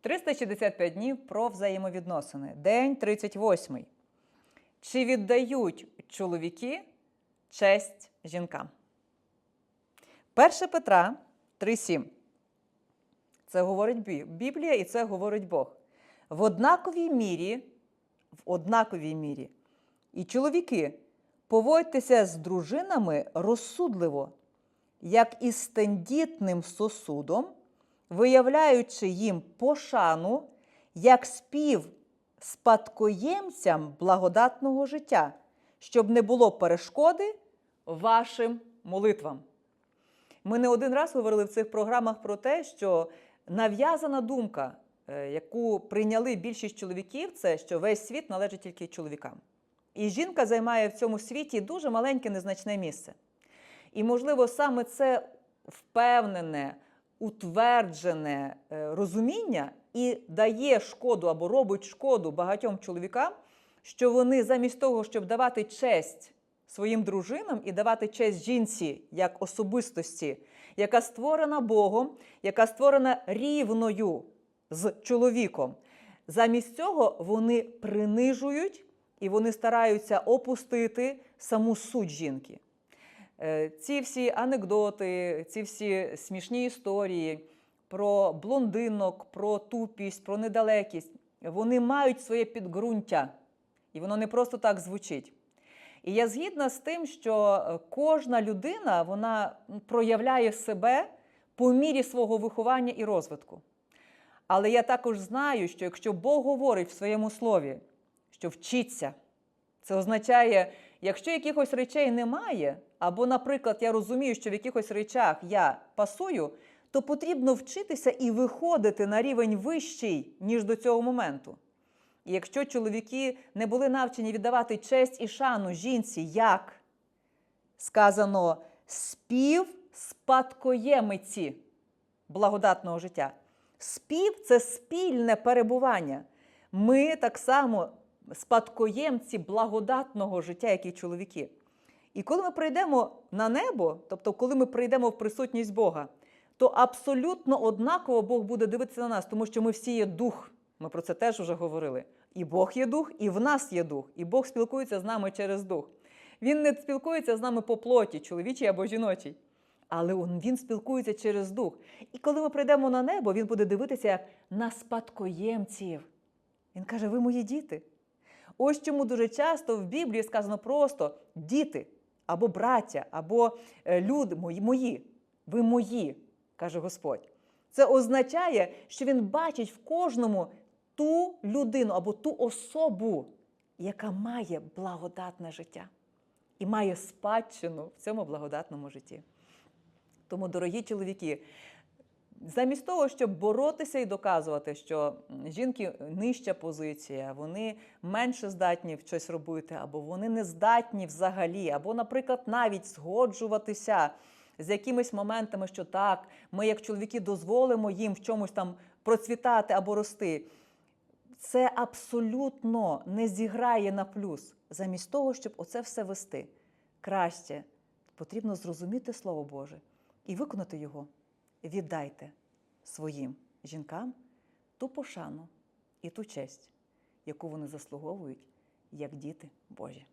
365 днів про взаємовідносини. День 38. Чи віддають чоловіки честь жінкам? 1 Петра 3,7. Це говорить Біблія і це говорить Бог. В однаковій мірі, в однаковій мірі, і чоловіки, поводьтеся з дружинами розсудливо, як із тендітним сосудом, виявляючи їм пошану, як спів спадкоємцям благодатного життя, щоб не було перешкоди вашим молитвам. Ми не один раз говорили в цих програмах про те, що нав'язана думка, е, яку прийняли більшість чоловіків, це що весь світ належить тільки чоловікам. І жінка займає в цьому світі дуже маленьке незначне місце. І, можливо, саме це впевнене, утверджене е, розуміння і дає шкоду або робить шкоду багатьом чоловікам, що вони замість того, щоб давати честь своїм дружинам і давати честь жінці як особистості, яка створена Богом, яка створена рівною з чоловіком. Замість цього вони принижують і вони стараються опустити саму суть жінки. Е, Ці всі анекдоти, ці всі смішні історії про блондинок, про тупість, про недалекість, вони мають своє підґрунтя, і воно не просто так звучить. І я згідна з тим, що е, кожна людина вона проявляє себе по мірі свого виховання і розвитку. Але я також знаю, що якщо Бог говорить в своєму слові, що вчиться, це означає, якщо якихось речей немає, або, наприклад, я розумію, що в якихось речах я пасую, то потрібно вчитися і виходити на рівень вищий, ніж до цього моменту. І якщо чоловіки не були навчені віддавати честь і шану жінці, як сказано, спів спадкоємиці благодатного життя. Спів це спільне перебування. Ми так само спадкоємці благодатного життя, як і чоловіки. І коли ми прийдемо на небо, тобто коли ми прийдемо в присутність Бога, то абсолютно однаково Бог буде дивитися на нас, тому що ми всі є дух. Ми про це теж вже говорили. І Бог є дух, і в нас є дух, і Бог спілкується з нами через дух. Він не спілкується з нами по плоті, чоловічій або жіночій, але він спілкується через дух. І коли ми прийдемо на небо, він буде дивитися на спадкоємців. Він каже: ви мої діти. Ось чому дуже часто в Біблії сказано просто діти або браття, або е, люди мої. Ви мої, каже Господь. Це означає, що він бачить в кожному ту людину або ту особу, яка має благодатне життя і має спадщину в цьому благодатному житті. Тому, дорогі чоловіки, замість того, щоб боротися і доказувати, що жінки нижча позиція, вони менше здатні в щось робити, або вони не здатні взагалі, або, наприклад, навіть згоджуватися з якимись моментами, що так, ми, як чоловіки, дозволимо їм в чомусь там процвітати або рости. Це абсолютно не зіграє на плюс. Замість того, щоб оце все вести, краще потрібно зрозуміти Слово Боже і виконати його. Віддайте своїм жінкам ту пошану і ту честь, яку вони заслуговують як діти Божі.